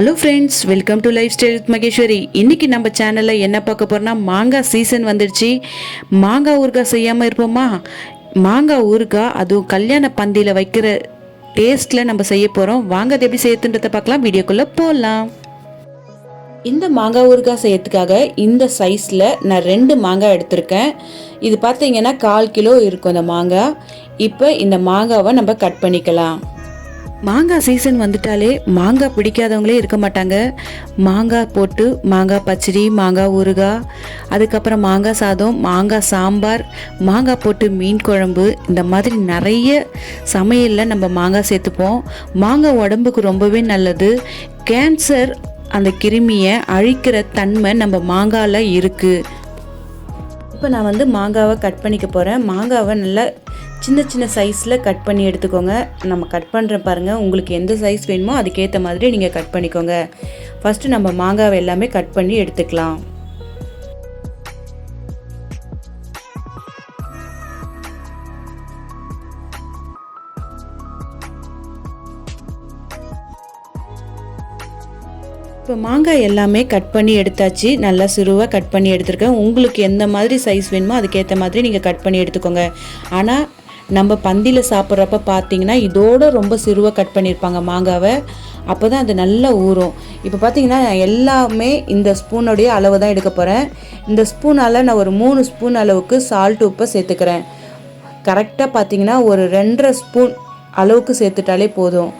Hello friends welcome to lifestyle with Maheswari இன்னைக்கு நம்ம சேனலில் என்ன பார்க்க போகிறோன்னா மாங்காய் சீசன் வந்துடுச்சு மாங்காய் ஊறுகாய் செய்யாமல் இருப்போமா? மாங்காய் ஊறுகாய் அதுவும் கல்யாண பந்தியில் வைக்கிற டேஸ்ட்டில் நம்ம செய்ய போகிறோம் வாங்க அது எப்படி செய்யறதுன்றதை பார்க்கலாம். வீடியோக்குள்ளே போகலாம் இந்த மாங்காய் ஊறுகாய் செய்யறதுக்காக இந்த சைஸில் நான் ரெண்டு மாங்காய் எடுத்திருக்கேன். இது பார்த்தீங்கன்னா கால் கிலோ இருக்கும் இந்த மாங்காய். இப்போ இந்த மாங்காவை நம்ம கட் பண்ணிக்கலாம். மாங்காய் சீசன் வந்துட்டாலே மாங்காய் பிடிக்காதவங்களே இருக்க மாட்டாங்க. மாங்காய் போட்டு மாங்காய் பச்சடி மாங்காய் ஊறுகாய் அதுக்கப்புறம் மாங்காய் சாதம் மாங்காய் சாம்பார் மாங்காய் போட்டு மீன் குழம்பு இந்த மாதிரி நிறைய சமையலில் நம்ம மாங்காய் சேர்த்துப்போம். மாங்காய் உடம்புக்கு ரொம்பவே நல்லது. கேன்சர் அந்த கிருமியை அழிக்கிற தன்மை நம்ம மாங்காயில் இருக்குது இப்போ நான் வந்து மாங்காவை கட் பண்ணிக்க போகிறேன் மாங்காவை நல்லா சின்ன சின்ன சைஸில் கட் பண்ணி எடுத்துக்கோங்க. நம்ம கட் பண்ணுற பாருங்கள் உங்களுக்கு எந்த சைஸ் வேணுமோ அதுக்கேற்ற மாதிரி நீங்கள் கட் பண்ணிக்கோங்க. ஃபஸ்ட்டு நம்ம மாங்காவை எல்லாமே கட் பண்ணி எடுத்துக்கலாம். இப்போ மாங்காய் எல்லாமே கட் பண்ணி எடுத்தாச்சு. நல்லா சிறுவாக கட் பண்ணி எடுத்துருக்கேன். உங்களுக்கு எந்த மாதிரி சைஸ் வேணுமோ அதுக்கேற்ற மாதிரி நீங்கள் கட் பண்ணி எடுத்துக்கோங்க. ஆனால் நம்ம பந்தியில் சாப்பிட்றப்ப பார்த்தீங்கன்னா இதோட ரொம்ப சிறுவாக கட் பண்ணியிருப்பாங்க மாங்காவை. அப்போ தான் அது நல்லா ஊறும். இப்போ பார்த்தீங்கன்னா நான் எல்லாமே இந்த ஸ்பூனுடைய அளவு தான் எடுக்க போகிறேன் இந்த ஸ்பூனால் நான் ஒரு மூணு ஸ்பூன் அளவுக்கு சால்ட் உப்பை சேர்த்துக்கிறேன். கரெக்டாக பார்த்தீங்கன்னா ஒரு ரெண்டரை ஸ்பூன் அளவுக்கு சேர்த்துட்டாலே போதும்.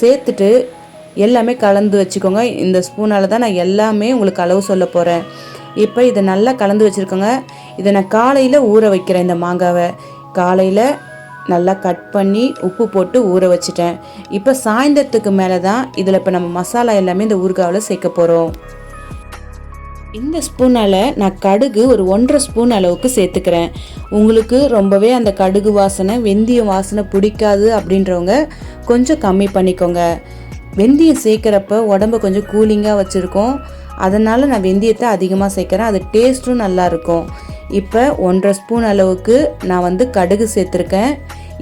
சேர்த்துட்டு எல்லாமே கலந்து வச்சுக்கோங்க. இந்த ஸ்பூனால் தான் நான் எல்லாமே உங்களுக்கு அளவு சொல்ல போகிறேன் இப்போ இதை நல்லா கலந்து வச்சுருக்கோங்க. இதை நான் காலையில் ஊற வைக்கிறேன் இந்த மாங்காவை. காலையில் நல்லா கட் பண்ணி உப்பு போட்டு ஊற வச்சுட்டேன். இப்போ சாயந்தரத்துக்கு மேலே தான் இதில் இப்போ நம்ம மசாலா எல்லாமே இந்த ஊறுகாவில் சேர்க்க போகிறோம் இந்த ஸ்பூனால் நான் கடுகு ஒரு ஒன்றரை ஸ்பூன் அளவுக்கு சேர்த்துக்கிறேன். உங்களுக்கு ரொம்பவே அந்த கடுகு வாசனை வெந்தயம் வாசனை பிடிக்காது அப்படின்றவங்க கொஞ்சம் கம்மி பண்ணிக்கோங்க. வெந்தயம் சேர்க்குறப்ப உடம்ப கொஞ்சம் கூலிங்காக வச்சுருக்கோம். அதனால் நான் வெந்தயத்தை அதிகமாக சேர்க்குறேன். அது டேஸ்ட்டும் நல்லாயிருக்கும் இப்போ ஒன்றரை ஸ்பூன் அளவுக்கு நான் வந்து கடுகு சேர்த்துருக்கேன்.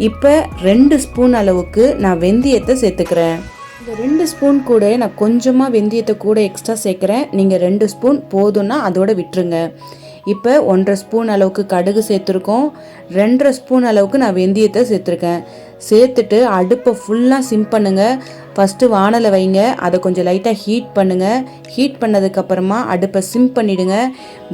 இப்போ ரெண்டு ஸ்பூன் அளவுக்கு நான் வெந்தயத்தை சேர்த்துக்கிறேன். இந்த ரெண்டு ஸ்பூன் கூட நான் கொஞ்சமாக வெந்தயத்தை கூட எக்ஸ்ட்ரா சேர்க்குறேன். நீங்கள் ரெண்டு ஸ்பூன் போதும்னா அதோட விட்டுருங்க. இப்போ ஒன்றரை ஸ்பூன் அளவுக்கு கடுகு சேர்த்துருக்கோம். ரெண்டரை ஸ்பூன் அளவுக்கு நான் வெந்தயத்தை சேர்த்துருக்கேன். சேர்த்துட்டு அடுப்பை ஃபுல்லாக சிம் பண்ணுங்கள் ஃபஸ்ட்டு வானலை வைங்க. அதை கொஞ்சம் லைட்டாக ஹீட் பண்ணுங்கள் ஹீட் பண்ணதுக்கப்புறமா அடுப்பை சிம் பண்ணிவிடுங்க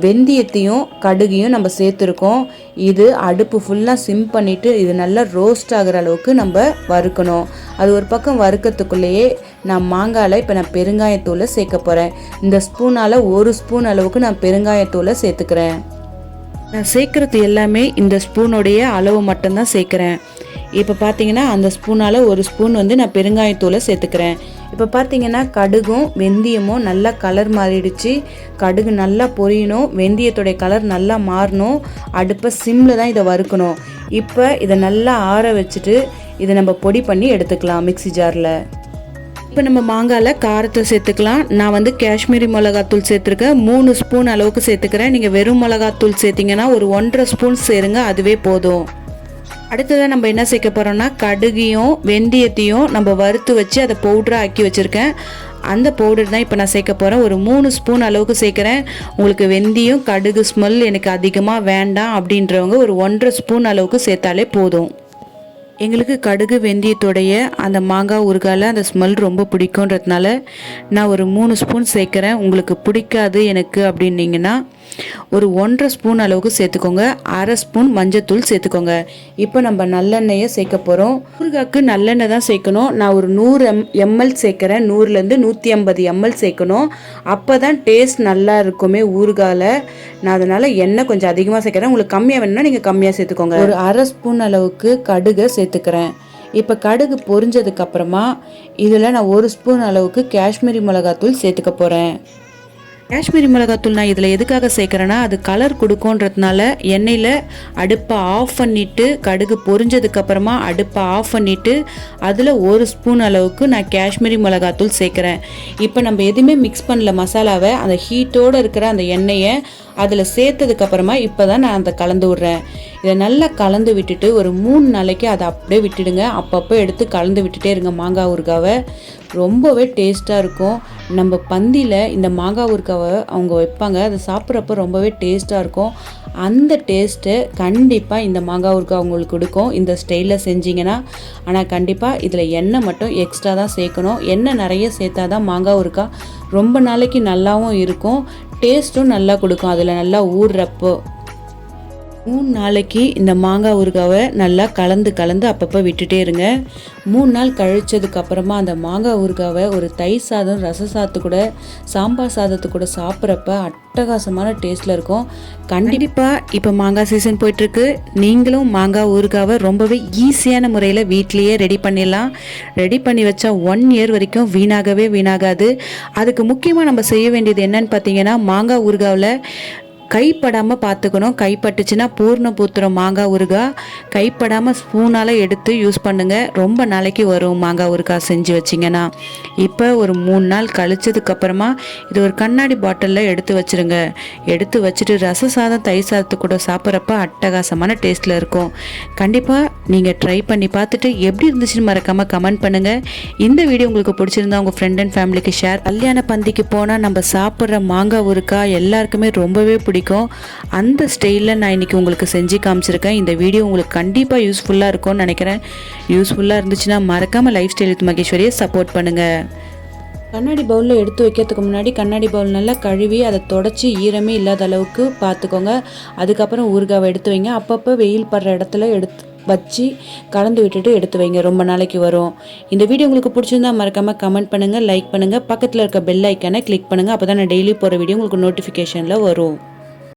வெந்தயத்தையும் கடுகையும் நம்ம சேர்த்துருக்கோம். இது அடுப்பு ஃபுல்லாக சிம் பண்ணிவிட்டு இது நல்லா ரோஸ்ட் ஆகிற அளவுக்கு நம்ம வறுக்கணும். அது ஒரு பக்கம் வறுக்கிறதுக்குள்ளேயே நான் மாங்காயில் இப்போ நான் பெருங்காயத்தூளை சேர்க்க போகிறேன் இந்த ஸ்பூனால் ஒரு ஸ்பூன் அளவுக்கு நான் பெருங்காயத்தூளை சேர்த்துக்கிறேன். நான் சேர்க்குறது எல்லாமே இந்த ஸ்பூனுடைய அளவு மட்டும்தான் சேர்க்குறேன். இப்போ பார்த்தீங்கன்னா அந்த ஸ்பூனால் ஒரு ஸ்பூன் வந்து நான் பெருங்காயத்தூளை சேர்த்துக்கிறேன். இப்போ பார்த்தீங்கன்னா கடுகும் வெந்தயமும் நல்லா கலர் மாறிடுச்சு. கடுகு நல்லா பொரியணும். வெந்தயத்துடைய கலர் நல்லா மாறணும். அடுப்பை சிம்மில் தான் இதை வறுக்கணும். இப்போ இதை நல்லா ஆற வச்சுட்டு இதை நம்ம பொடி பண்ணி எடுத்துக்கலாம் மிக்ஸி ஜாரில். இப்போ நம்ம மாங்காயில் காரத்தை சேர்த்துக்கலாம். நான் வந்து காஷ்மீரி மிளகாத்தூள் சேர்த்துருக்கேன். மூணு ஸ்பூன் அளவுக்கு சேர்த்துக்கிறேன். நீங்கள் வெறும் மிளகாத்தூள் சேர்த்திங்கன்னா ஒரு ஒன்றரை ஸ்பூன் சேருங்க அதுவே போதும். அடுத்ததாக நம்ம என்ன சேர்க்க போகிறோம்னா கடுகையும் வெந்தயத்தையும் நம்ம வறுத்து வச்சு அதை பவுடராக ஆக்கி வச்சுருக்கேன். அந்த பவுடர் தான் இப்போ நான் சேர்க்க போகிறேன் ஒரு மூணு ஸ்பூன் அளவுக்கு சேர்க்குறேன். உங்களுக்கு வெந்தயம் கடுகு ஸ்மெல் எனக்கு அதிகமாக வேண்டாம் அப்படின்றவங்க ஒரு ஒன்றரை ஸ்பூன் அளவுக்கு சேர்த்தாலே போதும். எங்களுக்கு கடுகு வெந்தயத்தோடைய அந்த மாங்காய் ஊறுகாயில் அந்த ஸ்மெல் ரொம்ப பிடிக்குன்றதுனால நான் ஒரு மூணு ஸ்பூன் சேர்க்குறேன். உங்களுக்கு பிடிக்காது எனக்கு அப்படின்னீங்கன்னா ஒரு ஒன்றரை ஸ்பூன் அளவுக்கு சேர்த்துக்கோங்க. அரை ஸ்பூன் மஞ்சத்தூள் சேர்த்துக்கோங்க. இப்போ நம்ம நல்லெண்ணெயை சேர்க்க போகிறோம் ஊறுகாய்க்கு நல்லெண்ணெய் தான் சேர்க்கணும். நான் ஒரு நூறு எம் எம்எல் சேர்க்குறேன். நூறுலேருந்து நூற்றி ஐம்பது எம்எல் சேர்க்கணும். அப்போ தான் டேஸ்ட் நல்லா இருக்குமே ஊறுகாயில். நான் அதனால் எண்ணெய் கொஞ்சம் அதிகமாக சேர்க்குறேன். உங்களுக்கு கம்மியாக வேணும்னா நீங்கள் கம்மியாக சேர்த்துக்கோங்க. ஒரு அரை ஸ்பூன் அளவுக்கு கடுகை சேர்த்துக்கிறேன். இப்போ கடுகு பொரிஞ்சதுக்கு அப்புறமா இதில் நான் ஒரு ஸ்பூன் அளவுக்கு காஷ்மீரி மிளகாத்தூள் சேர்த்துக்க போகிறேன் காஷ்மீரி மிளகாத்தூள் நான் இதில் எதுக்காக சேர்க்குறேன்னா அது கலர் கொடுக்குன்றதுனால எண்ணெயில் அடுப்பை ஆஃப் பண்ணிவிட்டு கடுகு பொரிஞ்சதுக்கப்புறமா அடுப்பை ஆஃப் பண்ணிவிட்டு அதில் ஒரு ஸ்பூன் அளவுக்கு நான் காஷ்மீரி மிளகாத்தூள் சேர்க்குறேன். இப்போ நம்ம எதுவுமே மிக்ஸ் பண்ணல மசாலாவை அந்த ஹீட்டோடு இருக்கிற அந்த எண்ணெயை அதில் சேர்த்ததுக்கப்புறமா இப்போ தான் நான் அதை கலந்து விட்றேன். இதை நல்லா கலந்து விட்டுட்டு ஒரு மூணு நாளைக்கு அதை அப்படியே விட்டுடுங்க. அப்பப்போ எடுத்து கலந்து விட்டுட்டே இருங்க மாங்காய் ஊறுகாவை. ரொம்பவே டேஸ்ட்டாக இருக்கும். நம்ம பந்தியில் இந்த மாங்காய் ஊறுகாவை அவங்க வைப்பாங்க. அதை சாப்பிட்றப்ப ரொம்பவே டேஸ்ட்டாக இருக்கும். அந்த டேஸ்ட்டு கண்டிப்பாக இந்த மாங்காய் ஊறுகாய் அவங்களுக்கு கொடுக்கும். இந்த ஸ்டைலில் செஞ்சிங்கன்னா ஆனால் கண்டிப்பாக இதில் எண்ணெய் மட்டும் எக்ஸ்ட்ரா தான் சேர்க்கணும். எண்ணெய் நிறைய சேர்த்தா தான் மாங்காய் ஊறுகாய் ரொம்ப நாளைக்கு நல்லாவும் இருக்கும். டேஸ்ட்டும் நல்லா கொடுக்கும். அதில் நல்லா ஊறுறப்போ மூணு நாளைக்கு இந்த மாங்காய் ஊறுகாவை நல்லா கலந்து கலந்து அப்பப்போ விட்டுட்டே இருங்க. மூணு நாள் கழிச்சதுக்கு அப்புறமா அந்த மாங்காய் ஊறுகாவை ஒரு தயிர் சாதம் ரச சாதத்து கூட சாம்பார் சாதத்து கூட சாப்பிட்றப்ப அட்டகாசமான டேஸ்ட்டில் இருக்கும். கண்டிப்பாக இப்போ மாங்காய் சீசன் போயிட்டுருக்கு. நீங்களும் மாங்காய் ஊறுகாவை ரொம்பவே ஈஸியான முறையில் வீட்லேயே ரெடி பண்ணிடலாம். ரெடி பண்ணி வச்சா ஒன் இயர் வரைக்கும் வீணாகவே வீணாகாது. அதுக்கு முக்கியமாக நம்ம செய்ய வேண்டியது என்னன்னு பார்த்தீங்கன்னா மாங்காய் ஊறுகாவில் கைப்படாமல் பார்த்துக்கணும் கைப்பட்டுச்சுன்னா பூர்ண பூத்திரம் மாங்காய் ஊறுகாய் கைப்படாமல் ஸ்பூனால் எடுத்து யூஸ் பண்ணுங்கள் ரொம்ப நாளைக்கு வரும் மாங்காய் ஊறுகாய் செஞ்சு வச்சிங்கன்னா. இப்போ ஒரு மூணு நாள் கழிச்சதுக்கப்புறமா இது ஒரு கண்ணாடி பாட்டிலில் எடுத்து வச்சுருங்க. எடுத்து வச்சுட்டு ரச சாதம் தயிர் சாதத்து கூட சாப்பிட்றப்ப அட்டகாசமான டேஸ்ட்டில் இருக்கும். கண்டிப்பாக நீங்கள் ட்ரை பண்ணி பார்த்துட்டு எப்படி இருந்துச்சுன்னு மறக்காமல் கமெண்ட் பண்ணுங்கள் இந்த வீடியோ உங்களுக்கு பிடிச்சிருந்தா உங்கள் ஃப்ரெண்ட் அண்ட் ஃபேமிலிக்கு ஷேர் கல்யாண பந்திக்கு போனால் நம்ம சாப்பிட்ற மாங்காய் ஊறுகாய் எல்லாருக்குமே ரொம்பவே பிடிக்கும். அந்த ஸ்டைலில் நான் இன்றைக்கி உங்களுக்கு செஞ்சு காமிச்சிருக்கேன். இந்த வீடியோ உங்களுக்கு கண்டிப்பாக யூஸ்ஃபுல்லாக இருக்கும்னு நினைக்கிறேன். யூஸ்ஃபுல்லாக இருந்துச்சுன்னா மறக்காமல் லைஃப் ஸ்டைல் வித் மகேஸ்வரியை சப்போர்ட் பண்ணுங்கள் கண்ணாடி பவுலில் எடுத்து வைக்கிறதுக்கு முன்னாடி கண்ணாடி பவுல் நல்லா கழுவி அதை தொடச்சி ஈரமே இல்லாத அளவுக்கு பார்த்துக்கோங்க. அதுக்கப்புறம் ஊறுகாவை எடுத்து வைங்க. அப்பப்போ வெயில் படுற இடத்துல எடுத்து வச்சு கலந்து விட்டுட்டு எடுத்து வைங்க. ரொம்ப நாளைக்கு வரும். இந்த வீடியோ உங்களுக்கு பிடிச்சிருந்தா மறக்காமல் கமெண்ட் பண்ணுங்கள் லைக் பண்ணுங்கள் பக்கத்தில் இருக்க பெல் ஐக்கானை கிளிக் பண்ணுங்கள் அப்போ தான் நான் டெய்லி போகிற வீடியோ உங்களுக்கு நோட்டிஃபிகேஷனில் வரும்.